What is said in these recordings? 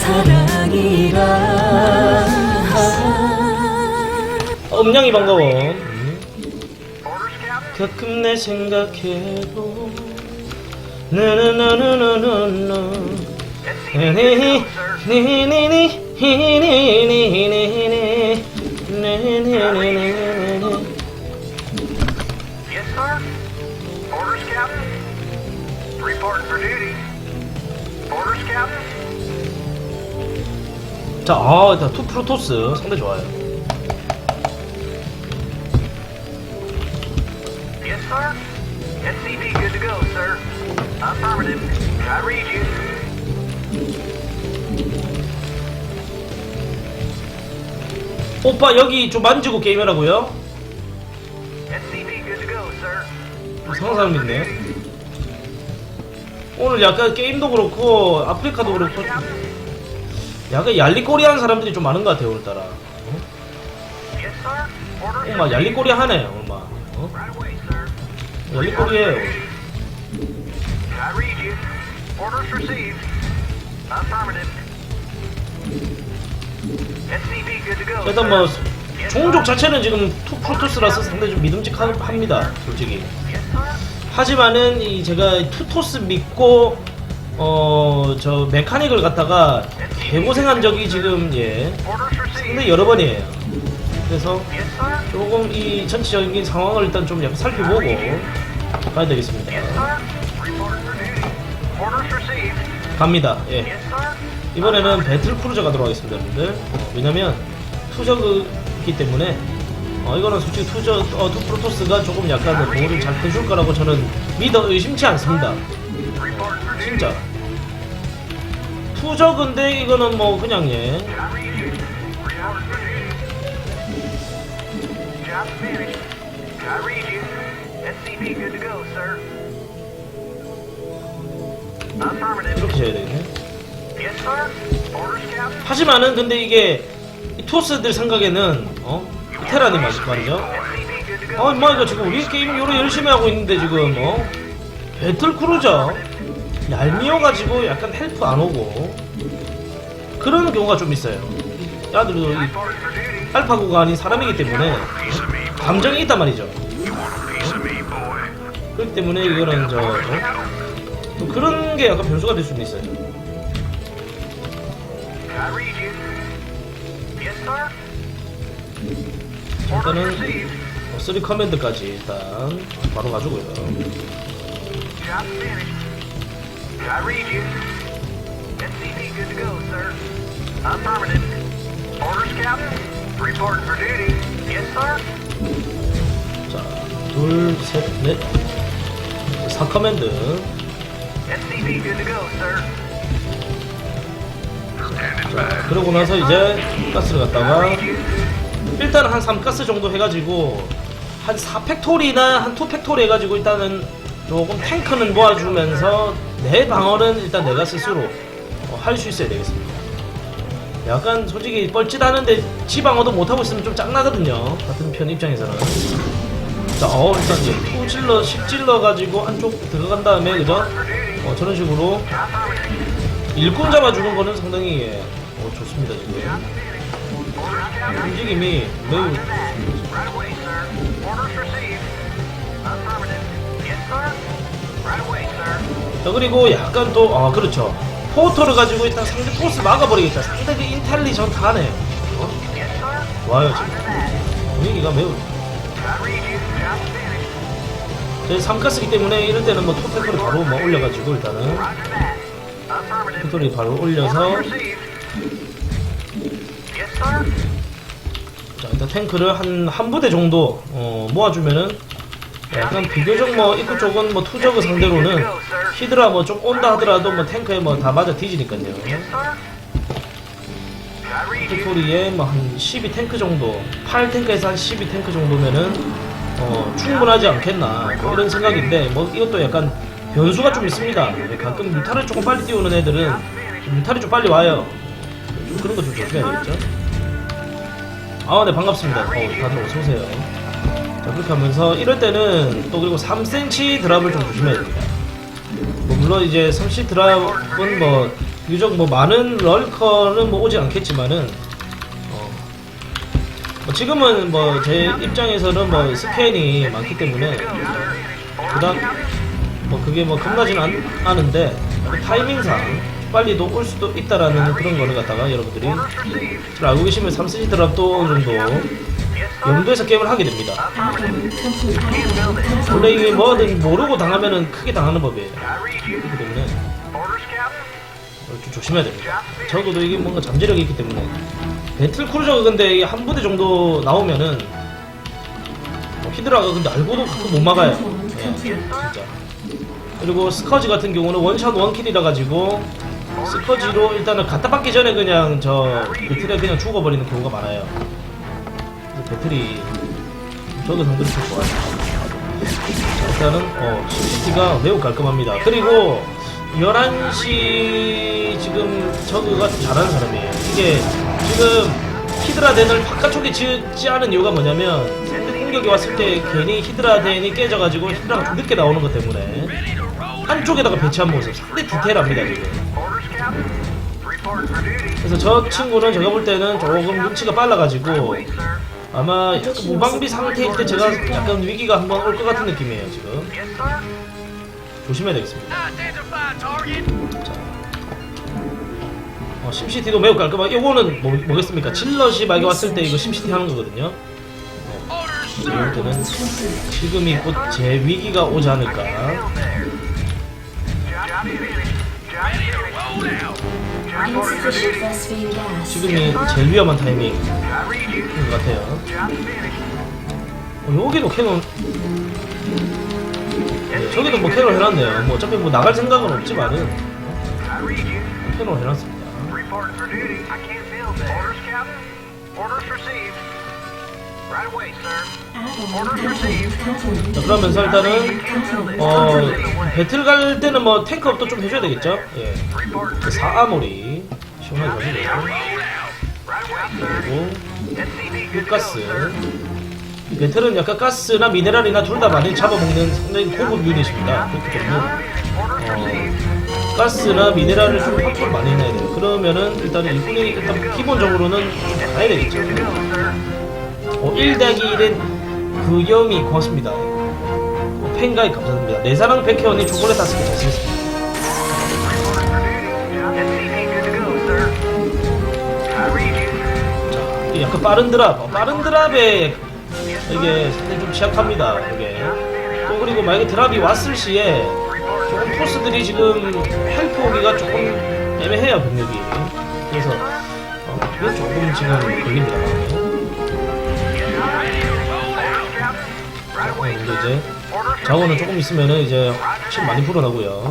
사랑이라 음량이 반가워. 음. 가끔 내 생각해도 나나나나나나 니니니 니니니 니니니니니 니니니니니 Yes, sir. Orders, Captain. Reporting for duty. Orders, Captain. 자, 아, 일단 투 프로토스 상대 좋아요. Yes, sir. SCV good to go, sir. Affirmative. I read you. 오빠 여기 좀 만지고 게임하라고요? SCV good to go, sir. 이상한 사람 있네. 오늘 약간 게임도 그렇고 아프리카도 그렇고 좀 약간 얄리꼬리한 사람들이 좀 많은 것 같아요 오늘따라. 어? Orders. 엄마 얄리꼬리 하네 엄마. 어? 얄리꼬리해요. 일단 뭐 종족. 자체는 지금 투 프로토스라서 상당히 좀 믿음직합니다 솔직히. 하지만은 이 제가 투토스 믿고 어 저 메카닉을 갖다가 개고생한 적이 지금 예. 상당히 여러 번이에요. 그래서. 조금 이 전체적인 상황을 일단 좀 약간 살펴보고 가야 되겠습니다. 갑니다. 예. 이번에는 배틀 크루저가 들어가겠습니다, 여러분들. 어, 왜냐면 투저이기 때문에 어, 이거는 솔직히 투저 어, 투 프로토스가 조금 약간 도움을 잘 해줄 거라고 저는 믿어 의심치 않습니다. 진짜. 투저근데 이거는 뭐 그냥 예. 이렇게 해야 되겠네. 하지만은 근데 이게 이 투어스들 생각에는 어 테란이 말- 말이죠. 어, 인마 이거 지금 우리 게임 요로 열심히 하고 있는데 지금 어 배틀 크루저 얄미워가지고 약간 헬프 안 오고 그런 경우가 좀 있어요. 야들도. 알파고가 아닌 사람이기 때문에 감정이 있단 말이죠. 그렇기 때문에 이거는 저 어? 또 그런 게 약간 변수가 될 수도 있어요. 일단은 received. 3 커맨드까지 일단 바로 가지고요. I read you. SCP good to go, sir. Affirmative. Orders, Captain. Reporting for duty. Yes, sir. 자, 둘, 셋, 넷. 4 커맨드. SCP good to go, sir. 그러고 나서 이제 가스를 갖다가. 일단 한 3가스 정도 해가지고 한 4팩토리나 한 2팩토리 해가지고 일단은 조금 탱크는 모아주면서 내 방어는 일단 내가 스스로 어, 할 수 있어야 되겠습니다. 약간 솔직히 뻘짓하는데 지 방어도 못하고 있으면 좀 짱나거든요. 같은 편 입장에서는. 자, 어, 일단 이제 2질러, 10질러 가지고 안쪽 들어간 다음에, 그죠? 어, 저런 식으로 일꾼 잡아주는 거는 상당히 예, 어, 좋습니다, 지금. 움직임이 매우. Orders 자 그리고 약간 또 아 그렇죠 포터를 가지고 일단 상대 포스 막아버리겠다 상당히 인텔리전트 하네 어? Yes, sir. 좋아요 지금 분위기가 매우. 저희 3가스기 때문에 이럴 때는 뭐 토팩토리 바로 뭐 올려가지고 일단은. 토팩토리 바로 올려서. 자 일단 탱크를 한 한 부대 정도 어, 모아주면은 약간 비교적 뭐 입구 쪽은 뭐 투저그 상대로는 히드라 뭐 좀 온다 하더라도 뭐 탱크에 뭐 다 맞아 뒤지니까요. 팩토리에 뭐 한 12 탱크 정도 8 탱크에서 한 12 탱크 정도면은 어, 충분하지 않겠나 뭐 이런 생각인데 뭐 이것도 약간 변수가 좀 있습니다. 네, 가끔 뮤타를 조금 빨리 띄우는 애들은 좀 뮤탈이 좀 빨리 와요. 좀 그런 거 좀 조심해야 되겠죠? 아 네 반갑습니다. 어, 다들 어서 오세요. 자 그렇게 하면서 이럴 때는 또 그리고 3cm 드랍을 좀 조심해야 됩니다. 뭐 물론 이제 30 드랍은 뭐 비교적 뭐 많은 럴커는 뭐 오지 않겠지만은 어, 뭐 지금은 뭐 제 입장에서는 뭐 스캔이 많기 때문에 그다음 뭐 그게 뭐 겁나진 않, 않은데 그 타이밍상 빨리도 올 수도 있다라는 그런 거를 갖다가 여러분들이 잘 알고 계시면 삼스지 드랍 또 어느 정도 염두에서 게임을 하게 됩니다. 원래 이게 뭐든 모르고 당하면은 크게 당하는 법이에요. 그렇기 때문에. 좀 조심해야 됩니다. 적어도 이게 뭔가 잠재력이 있기 때문에 배틀 크루저가 근데 한 부대 정도 나오면은 어, 히드라가 근데 알고도 가끔 못 막아요. 예, 진짜. 그리고 스커지 같은 경우는 원샷 원킬이라 가지고 스커지로 일단은 갖다 받기 전에 그냥 저 배틀에 그냥 죽어버리는 경우가 많아요. 배틀이 저도 좀 좋아요. 자, 일단은 어, CCT가 매우 깔끔합니다. 그리고 11시 지금 저그가 좀 잘하는 사람이에요. 이게 지금 히드라 덴을 바깥쪽에 지지 않은 이유가 뭐냐면 상대 공격이 왔을 때 괜히 히드라 덴이 깨져가지고 히드라가 좀 늦게 나오는 것 때문에 한쪽에다가 배치한 모습 상당히 디테일합니다 지금. 그래서 저 친구는 제가 볼 때는 조금 눈치가 빨라가지고. 아마 약간 무방비 상태일 때 제가 약간 위기가 한번 올 것 같은 느낌이에요 지금. 조심해야 되겠습니다. 자. 어, 심시티도 매우 깔끔하게 이거는 뭐, 뭐겠습니까? 질럿이 만약에 왔을 때 이거 심시티 하는 거거든요. Orders, 이럴 때는 지금이 곧 제 위기가 오지 않을까. 지금이 제일 위험한 타이밍인. 것 같아요. 어, 여기도 캐논, 네, 저기도 뭐 캐논 해놨네요. 뭐 어차피 뭐 나갈 생각은 없지만은. 캐논 해놨습니다. 자, 그러면서 일단은. 어 배틀 갈 때는 뭐 탱크업도 좀 해줘야 되겠죠? 예. Reporting 그 for duty. 사아모리 시원하게 가지고. 그리고 SCV good to go, 가스 sir. 이 배틀은 약간 가스나 미네랄이나 둘 다 많이 잡아먹는 상당히 고급 유닛입니다. 그렇기 때문에 received. 가스나 미네랄을 좀 확보를 많이 해놔야 돼요. 그러면은 일단 일꾼이 일단 기본적으로는 좀 가야 되겠죠. 어, 1 더하기 1은 그 점이 고맙습니다. 어, 팬가이 감사드립니다. 내 사랑 백혜원님 초콜릿 다섯 개 잘쓰겠습니다. 자, 약간 빠른 드랍, 어, 빠른 드랍에 이게 상당히 좀 취약합니다. 이게 또 그리고 만약에 드랍이 왔을 시에 조금 포스들이 지금 헬프 오기가 조금 애매해요 병력이. 그래서 어, 그게 조금 지금 걸립니다. 어, 근데. 이제 자원은. 조금 있으면은 이제 침 많이 불어나고요.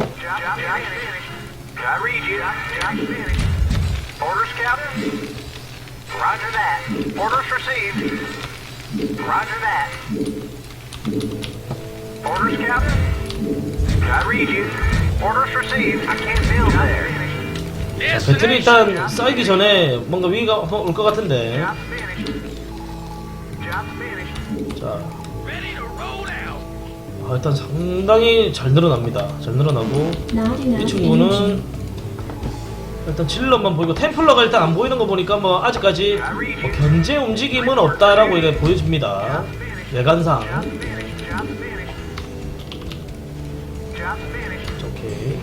자, 배틀이 일단 쌓이기 전에 뭔가 위기가 올 것 같은데. 자, 아, 일단 상당히 잘 늘어납니다. 잘 늘어나고 이 친구는. 일단 질럿만 보이고 템플러가 일단 안 보이는 거 보니까 뭐 아직까지 뭐 견제 움직임은 없다라고 이게 보여집니다. 외관상. 자, 오케이.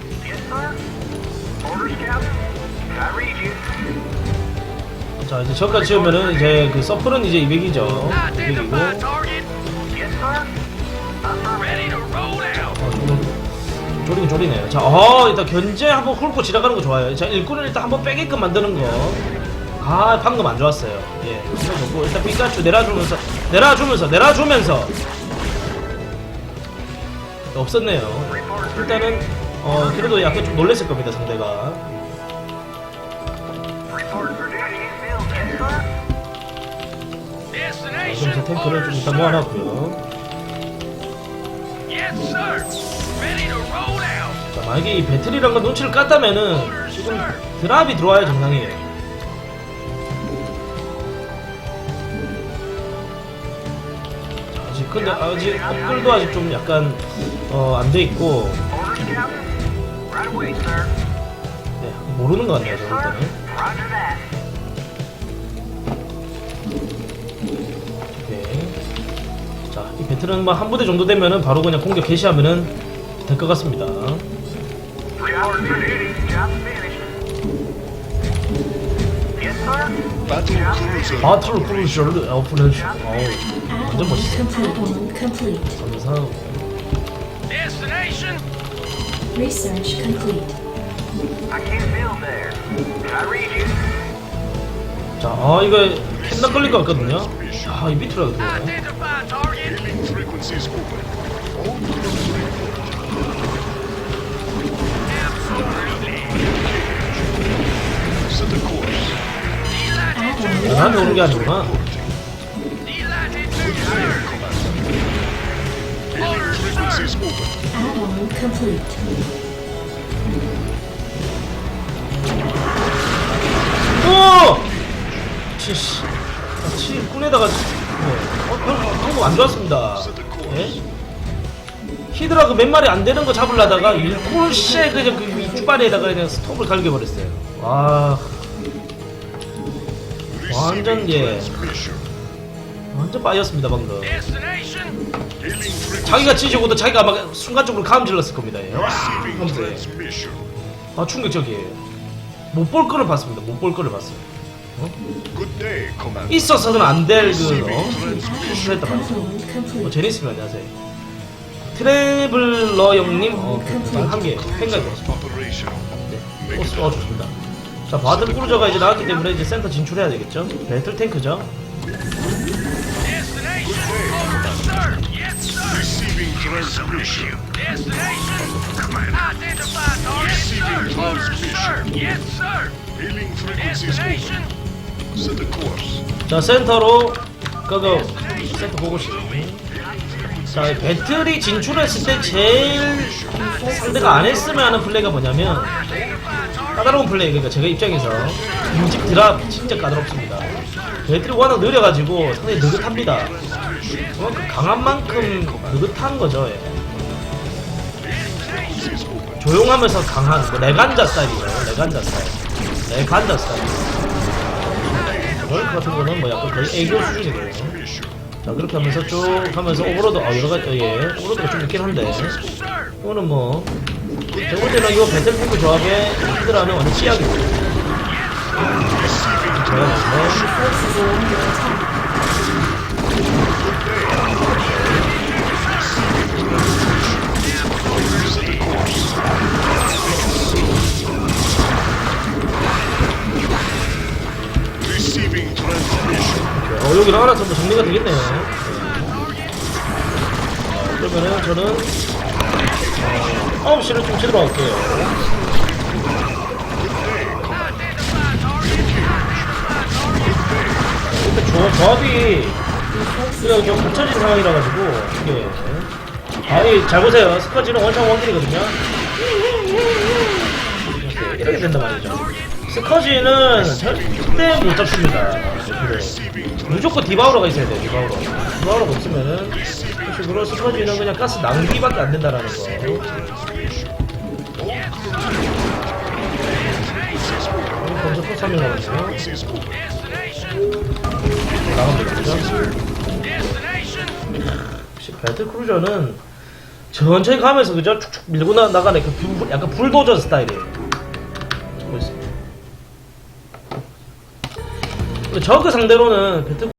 자 이제 저까지 지으면은 이제 그 서플은 이제 200이죠. 200이고 조리긴 조리네요. 자, 어, 일단 견제 한번 훑고 지나가는 거 좋아요. 자, 일꾼을 일단 한번 빼게끔 만드는 거. 아, 방금 안 좋았어요. 예, 좋고 일단 피카츄 내려주면서 내려주면서 내려주면서 없었네요. 일단은 어 그래도 약간 좀 놀랬을 겁니다 상대가. 그러면서 탱크를 좀 일단. 모아놨고요. 자, 만약에 이 배틀이란 거 눈치를 깠다면은 지금 드랍이 들어와야 정상이에요. 자, 아직 근데 아직 업글도 아직 좀 약간 어, 안 돼 있고. 네, 모르는 것 같네요. 때는 Roger that. 오케이 자이 배틀은 한 부대 정도 되면은 바로 그냥 공격 개시하면은 될 것 같습니다 바틀 크루셜 오픈해주 어우 완전 멋있어 Complete. Complete. 감사 Destination. Research complete. I can't build there. Did I read you? 자, 아 이거 캔나 걸릴 것 같거든요 아 이 밑으로 가거든 나한테 오는 게 아니구나. 오! 치씨 아, 치 꾼에다가 네. 어, 방- 방금 안 좋았습니다 예? 히드라 그몇 마리 안 되는 거 잡으려다가 일콜쉐 그냥 그 윗발에다가 그냥 스톱을 갈겨버렸어요 와 완전 예. 완전 빠졌습니다 방금. 자기가 치지고도 자기가 막 순간적으로 감 질렀을 겁니다 예. 아 충격적이에요 못 볼 거를 봤습니다 못 볼 거를 봤어요 Commander. 있어서는 안 될 그 어? 했단 말이죠. 어. 제니스님 안녕하세요 트래블러 형님 어, 그, 한개 operational. 네. 어, 어, 좋습니다 자 바들 크루저가 이제 나왔기 때문에 이제 센터 진출해야 되겠죠 배틀 탱크죠. 자 센터로 그거 센터 보고 싶 자 배틀이 진출했을 때 제일 상대가 안 했으면 하는 플레이가 뭐냐면 까다로운 플레이 그러니까 제가 입장에서 인직 드랍 진짜 까다롭습니다 배틀이 워낙 느려가지고 상당히 느긋합니다 그만큼 강한 만큼 느긋한 거죠 예. 조용하면서 강한 뭐 레간자 스타일이에요 레간자 스타일 레간자 스타일 럴크 같은 거는 뭐 약간 거의 애교 Transmission. 자 그렇게 하면서 쭉 하면서 오버로드 아 여러 가지 예 오버로드가 좀 있긴 한데 이거는 뭐 제가 볼 때는 이거 배틀피크 조합에 히드라는 완전 치약이고 네. Forces are 여기로 하나 전부 정리가 되겠네요. 어, 그러면은 저는 어, 9시를 좀 제대로 할게요. 근데 조, 조합이 그냥 좀 붙여진 상황이라 가지고 이게. 아니 잘 보세요. 스커지는 원샷 원킬이거든요. 이렇게, 이렇게 된단 말이죠. 스커지는 절대 못 잡습니다 그래. 무조건 디바우러가 있어야 돼요 디바우러 디바우러가 없으면은 식으로 스커지는 그냥 가스 낭비밖에 안 된다라는 거 검사 또 설명하거든요 Frequencies open. 나갑니다 그죠? Destination. 역시 배틀 크루저는 천천히 가면서 그죠? 축축 밀고 나, 나가는 그 불- 약간 불도저 스타일이에요. 저그 상대로는 배틀